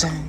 คู่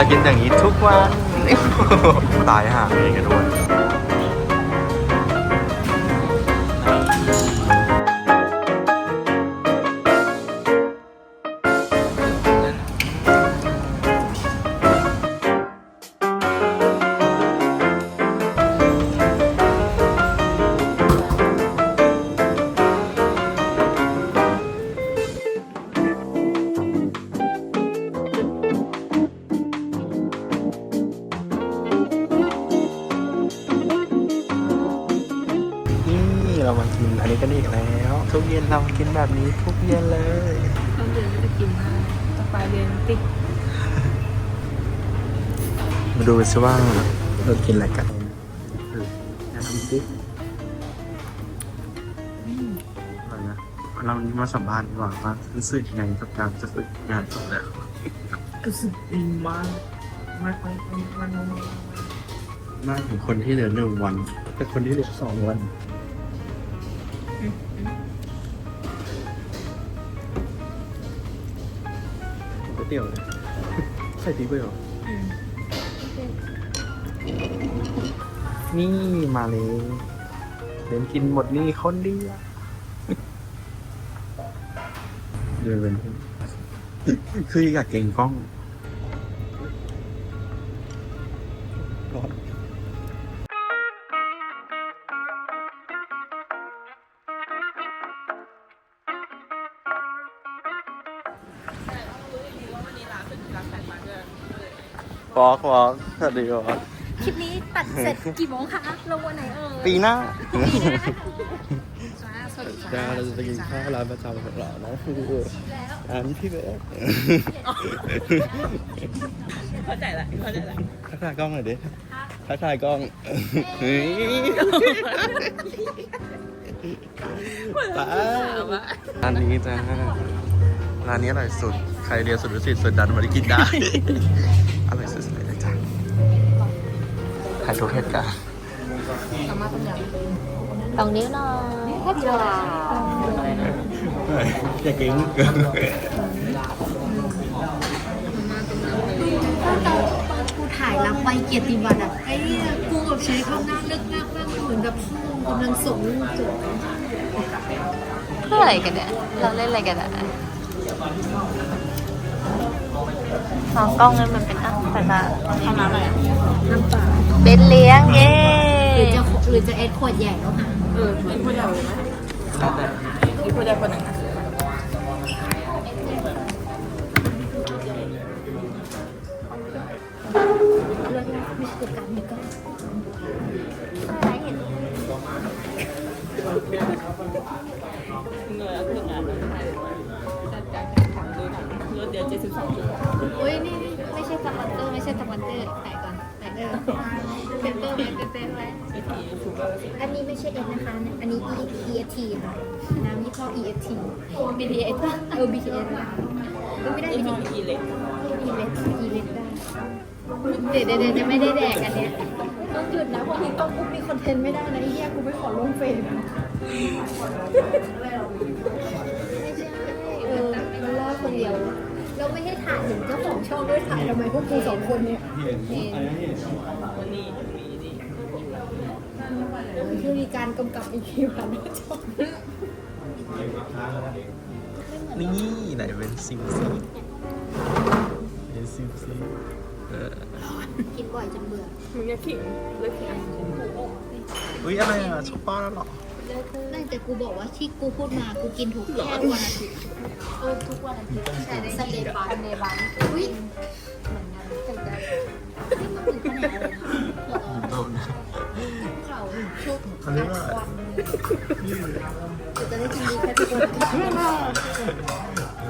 านนะครับผมเรากินอย่างนี้ทุกวัน ตายห่าเลยกันด้วย ดูกันสิว่าเรากินอะไรกันอยากทำซิอะไรนะเรานี้มาสัมภาษณ์ดีกว่าว่ารู้สึกยังไงกับการจะฝึกงานจบแล้วรู้สึกดีมากมากมากมากมากมากถึงคนที่เหลือหนึ่งวันแต่คนที่เหลือสองวันก๋วยเตี๋ยวเลยใส่พริกไปหรอ นี่มาเลยเดินกินหมดนี่คนเดียวเดินเป็นคืออยากเก่งกล้องร้อนฟอกฟอกสวัสดีครับคลิปนี้ ตัดเสร็จกี่โมงคะลงวันไหนเอ่ยปีหน้าจ้าสวัสดีจ้าค่ะ เราจะไปกินข้าวร้านประจำของเรานะคือร้านพี่เบ๊เข้าใจละเข้าใจละทักทายกล้องหน่อยดิทักทายกล้องเฮ้ยป้าร้านนี้จ้าร้านนี้อร่อยสุด ใครเรียนสุดวิสิตสุดดันมาได้กินได้ อร่อยสุดๆเลยจ้า ถ่ายทุกเหตุการณ์สองนิ้วหน่อยแค่เดียวอย่าเก่งตอนกูถ่ายรับใบเกียรติบัตรอะไอ้เนี่ยกูกับเชฟเขาหน้าเลิกมากมากเหมือนแบบพ่อกำลังส่งลูกจบเพื่ออะไรกันเนี่ยเราเล่นอะไรกันอะ มองกล้องนั้นมันเป็นอะแต่ละทำน้ำอะไรอะน้ำเปล่าเป็นเลี้ยงเย้หรือจะหรือจะเอ็ดขวดใหญ่แล้วค่ะเออเป็นคนเดียวไหมมีคนเดียวคนหนึ่งนะเรื่องนี้ไม่ใช่การมีก็เงยขึ้นงานจัดการทำด้วยนะ เดียวเจ็ดสิบสองชั่วโมงอุ้ยนี่ไม่ใช่สปอนเซอร์ไม่ใช่สปอนเซอร์ถ่ายก่อนถ่ายเออเซ็นเตอร์เซ็นเตอร์ไว้อันนี้ไม่ใช่ F นะคะ อันนี้ E F T ค่ะน้ำยี่ห้อ EFT BTS ป่ะเออ BTS ป่ะเออไม่ได้ยี่ห้อ BTS อีเล็กอีเล็กอีเล็กได้เดี๋ยวเดี๋ยวเดดจะไม่ได้แดกอันเนี้ยต้องหยุดนะพราะมีกล้องปุ๊บมีคอนเทนต์ไม่ได้นะไอ้เหี้ยกูไม่ขอลงเฟซไม่ใช่เออมันรอดคนเดียว เราไม่ให้ถ่ายเห็นเจ้าของช่องด้วยถ่ายทำไมพวกกูสองคนเนี่ยเห็นวันนี้มีนี่คือมีการกำกับอีกทีผ่านหน้าจอนี่ไหนเป็นซิงซิงเป็นซิงซิงเออกินบ่อยจนเบื่อมึงจะขิงเลิกขิงอุ้ยอะไรอะชอบป้าแล้วเหรอ ไม่แต่กูบอกว่าที่กูพูดมากูกินทุกแค่วันอาทิตย์เออทุกวันอาทิตย์แต่ในสเลบานในบ้านอุ้ยเหมือนกันแต่ใจนี่มันถึงขนาดอะไรนะหัวร้อนโดนเข่าชุบอันนี้ว่าวันเดี๋ยวจะได้กินดีแค่ทุกวันอาทิตย์ร้อน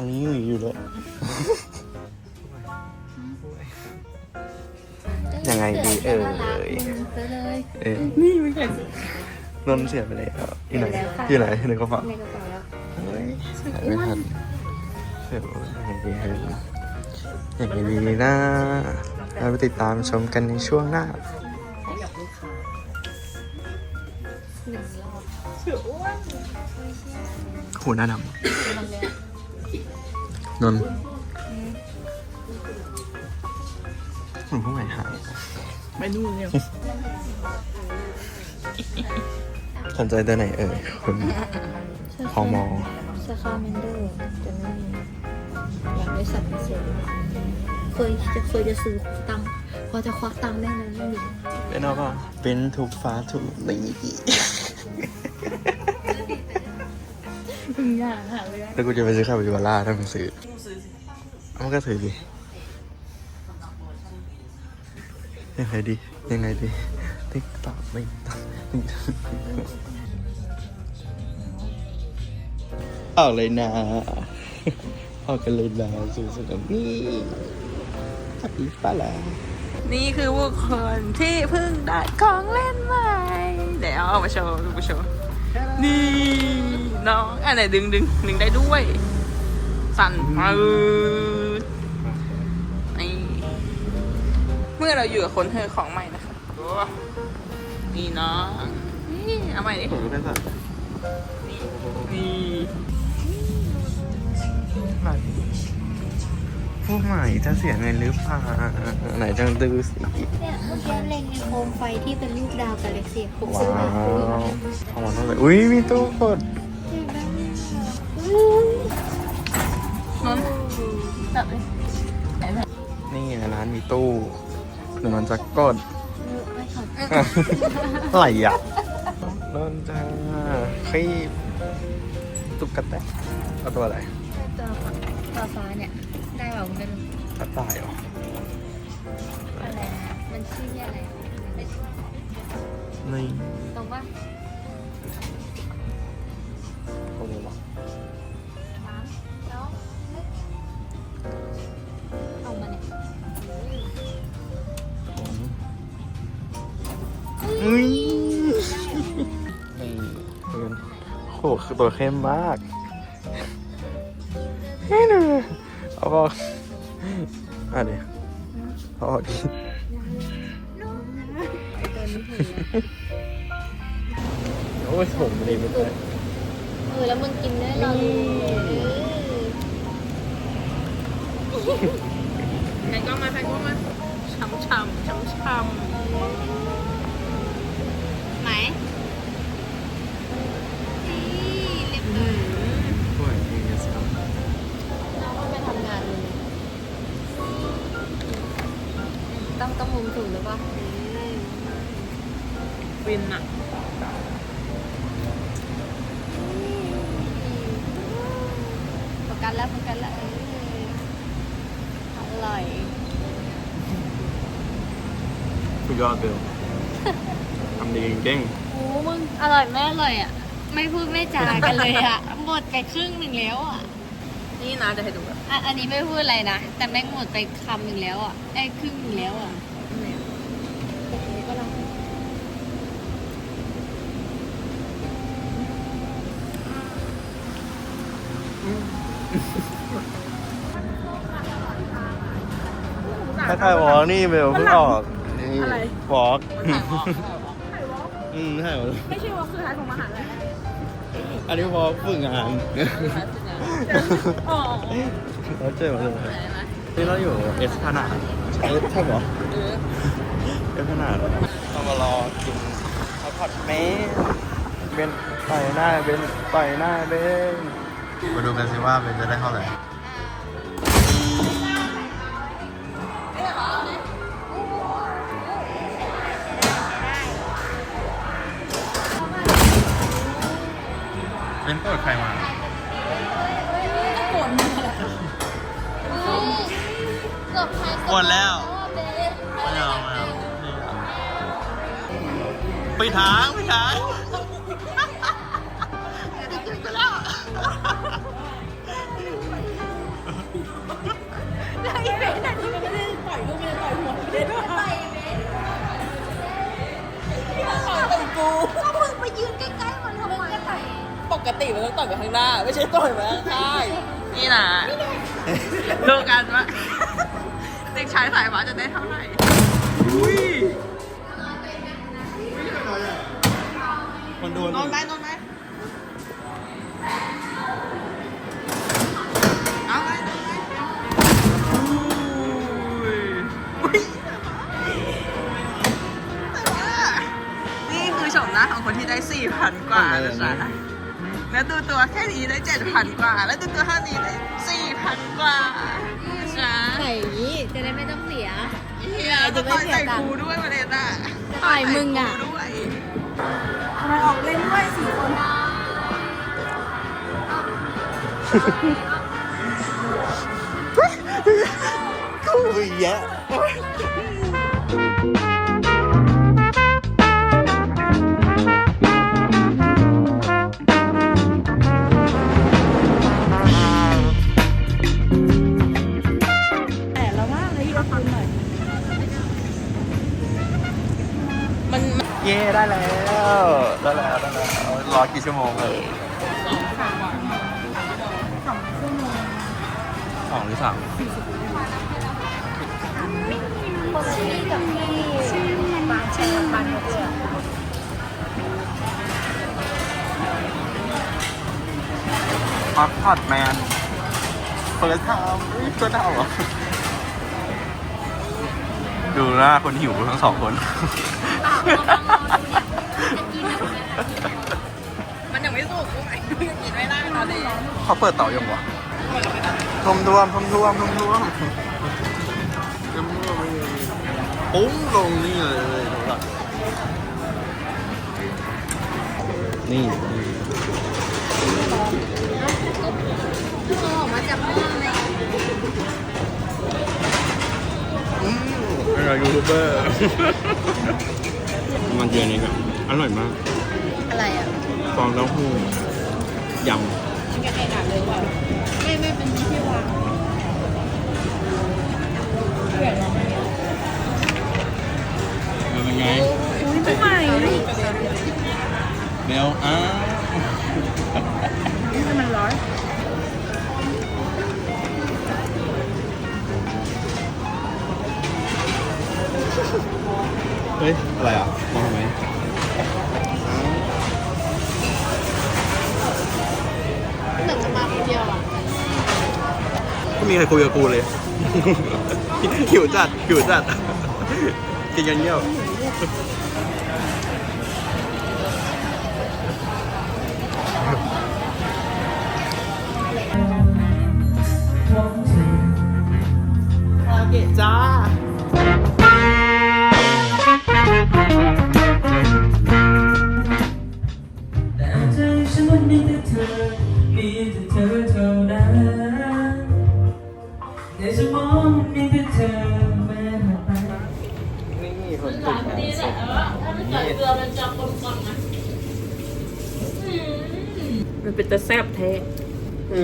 อุ้ยตังค์นี้อยู่เลยยังไงดีเอ่ยไปเลยเอ๊ะนี่ไม่ใช่นนท์เสียไปแล้วอยู่ไหนอยู่ไหนในกระเป๋าในกระเป๋าแล้วเฮ้ยใส่ไม่ทันเดี๋ยวยังไงดีครับยังไงดีนะเราไปติดตามชมกันในช่วงหน้าหนึ่งรอบหูหน้าดทำเลยำ นนท์หนูเพิ่งไหนหายไม่นู่นเนี่ยสนใจตัวไหนเอ่ยคุณพอมอสคาเมนเดอร์จะไม่มีอยากได้สัตว์พิเศษเคยจะเคยจะซื้อตังค์พอจะควักตังค์ได้นั้นไม่มีเป็นเอาเปล่าเป็นถูกฟ้าถูกนี่มึงอยากหาเลยแล้วกูจะไปซื้อข้าวบิวาร่าถ้ามึงซื้อซื้อสิเอา มันก็ซื้อดิยังไงดี ยังไงดีติ๊กตอกไม่ต๊อกออกเลยนะออกกันเลยนะสุดๆนี่จับอีป้าแล้วนี่คือบุคคลที่เพิ่งได้ของเล่นใหม่ เดี๋ยวเอามาโชว์ดูมาโชว์ นี่น้องอันไหนดึงดึงดึงได้ด้วย สั่นปืด เมื่อเราอยู่กับคนเธอของใหม่นะคะนี่น้องนี่เอาใหม่ดิผมก็เป็นสัตว์นี่ผู้ใหม่จะเสียเงินหรือเปล่าไหนจังดูสิเนี่ยเมื่อกี้เล็งในโคมไฟที่เป็นรูปดาวกาแล็กซี่ผมว้าซื้อมาอุ้ยวเข้ามาเท่าไหร่อุ้ยมีตู้กดนนท์จับเลยไหนไหนนี่ไงร้านมีตู้ เดี๋ยวมันจะกดไม่ขออะไรอะโดนจ้าคีบตุ๊กตาเอาตัวอะไรตัวฟ้าฟ้าเนี่ย ได้เปล่าคุณเป็นกระต่ายเหรออะไรนะมันชื่ออะไรนี่ตรงปะ คือตัวเข้มมากนี่ดูเอาบอกอะเดี๋ยวเอาออกดิไอตัวนี้ถือโอ้ยผมไม่ได้ไม่ได้เออแล้วมึงกินได้เราดูไหนก็มาใครก็มาช้ำช้ำช้ำช้ำ ฟินอะโฟกัสแล้วโฟกัสแล้วอร่อยสุดยอดเบลทำดีเก่งโอ้มึงอร่อยไม่อร่อยอะ ไม่พูดไม่จากันเลยอะ หมดไปครึ่งหนึ่งแล้วอะ นี่นะจะให้ดูแบบอะอันนี้ไม่พูดอะไรนะ แต่แม่งหมดไปคำหนึ่งแล้วอะไอ้ครึ่งหนึ่งแล้วอะ ถ้าใครวอล์กนี่เบลเพิ่งออกนี่วอล์กอืมใช่หมดไม่ใช่ว่าคือท้ายของมหาลัยอันนี้วอล์กฝึกงานอ๋อเราเจอมาเลยนี่เราอยู่เอสพนาดใช่ใช่เหรอเออเอสพนาดเรามารอกินข้าวผัดเมนเบนต่อยหน้าเบนต่อยหน้าเบนมาดูกันสิว่าเบนจะได้เท่าไหร่ เป็นเปิดใครมาเกือบทายหมดแล้วเบสไม่เอาไม่เอานี่อะไปทางไปทางปก ติมันต้องต่อยไปข้างหน้า ไม่ใช่ต่อยไปข้างข้างนี่นะดูกันว่าเด็กชายสายฟ้าจะได้เท่าไหร่อุ้ยมันโดนนอนไหมนอนไหมเอาไหมนอนไหมอุ้ยอุ้ยแต่ว่านี่คือชมหน้าของคนที่ได้ 4,000 กว่านะจ๊ะ แล้วดูตัวแค่นี้ได้7,000กว่า แล้วดูตัวเท่านี้ได้4,000กว่านะจ๊ะใส่อย่างนี้จะได้ไม่ต้องเสียเฮียจะต่อยใส่ครูด้วยประเด็นอะต่อยมึงอะต่ยใส่ครูด้วยกูแยะ ได้แล้วได้แล้วได้แล้วรอกี่ชั่วโมงเลยสองหรือสามชี่กับพี่ชื่อมันชื่อมันเกือฮอตพอตแมนเปิดทามเปิดทามเหรอดูหน้าคนหิวทั้งสองคนมัน กินไม่ได้ตอนนี้เขาเปิดเต่ายังวะทมท่วมทมท่วมทมท่วมทมไม่มีปุ้งลงนี่เลยดูละนี่ออกมาจากห้องไหมอืมเป็นไงยูทูบเบอร์มันเดือนนี้ครับอร่อยมาก อะไรอะฟองเต้าหู้ ยำไม่ไม่เป็นที่วางมันเป็นไงทำไมเบลอ้าวนี่มันร้อนเฮ้ย อะไรอะ ม่มีใครคุยกับกูเลย หิวจัดหิวจัด กินกันเยี่ยว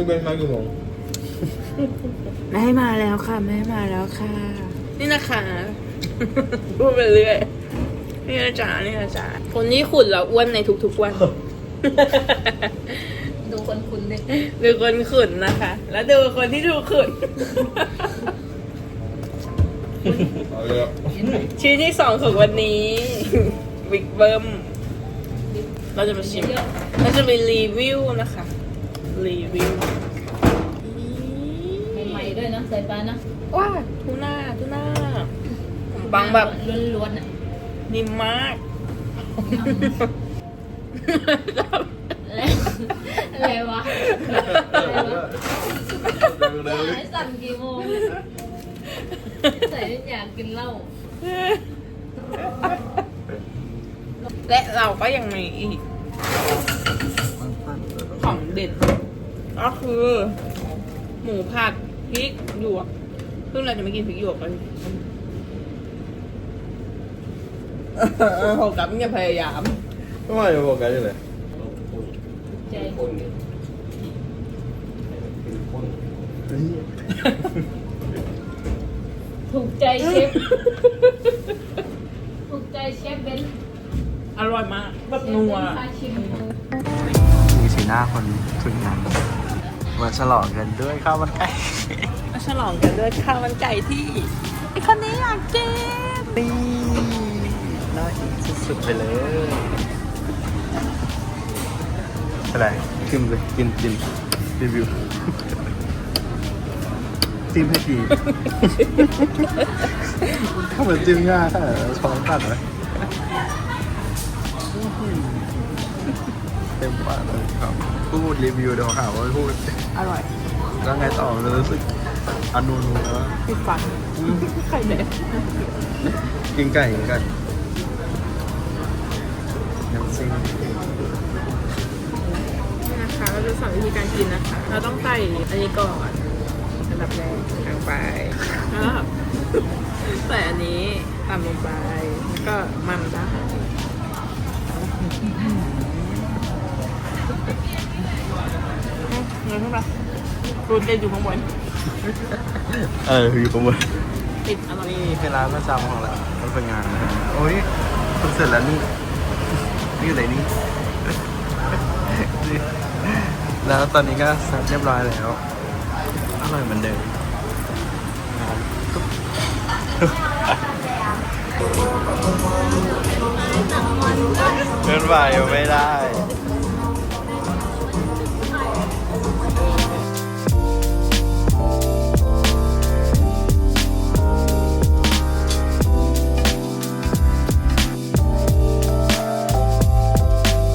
เป็นมากี่โมงแม่มาแล้วค่ะแม่มาแล้วค่ะ นี่นะคะพูดไปเรื่อยนี่นะจ๊ะนี่นะจ๊ะคนนี้ขุนแล้วอ้วนในทุกๆวัน ดูคนคุณเลยดูคนขุนนะคะ แล้วดูคนที่ดูขุนเอาเลยอะชิ้นที่สองของวันนี้บิ๊กเบิ้มเราจะมาชิมเราจะไปรีวิวนะคะ รีวิวใหม่ๆด้วยนะใส่ปลานะว้าทูน่าทูน่าขนมปังแบบล้วนๆอะนิ่มมากอะไรวะไอ้สั่นกี่โมงใส่อยากกินเหล้าและเราก็ยังมีอีกของ เด็ด ก็คือ หมูผัดพริกหยวกซึ่งเราจะไม่กินพริกหยวกกันโหกับเนี่ยพยายามทำไมจะบอกกันยังไงใจถูกใจเชฟ ถูกใจเชฟเบนซ์อร่อยมากแบบนัวพาชิมมีสี หน้าคนถึงนั้นมาฉลองกันด้วยข้าวมันไก่ มาฉลองกันด้วยข้าวมันไก่ที่ไอคนนี้อยากกินนี่น่ากินสุดๆไปเลยอะไรกินเลยกินกินรีวิวจิ้มให้ดีถ้าเหมือนจิ้มยากช้อนตัดไหม เต็มปากเลยครับ พูดรีวิวเดี๋ยวหาว่าไม่พูด อร่อยแล้วไงต่อจะรู้สึกอนุนูแล้ว ติดฟันไข่แดงกินไก่กินไก่น้ำซิ่งนี่นะคะ เราจะสอนวิธีการกินนะคะ เราต้องใส่อันนี้ก่อนอันดับแรกลงไปแล้วก็ใส่อันนี้ตามลงไป แล้วก็มันได้ เงินเท่าไหร่รูดเด็ดอยู่ข้างบนเอออยู่ประมาณติดอร่อยนี่เป็นร้านประจำของเราเราเป็นงานนะโอ้ยคุณเสร็จแล้วนี่นี่อะไรนี่นี่แล้วตอนนี้ก็เสร็จเรียบร้อยแล้วอร่อยเหมือนเดิมเดินไหวไม่ได้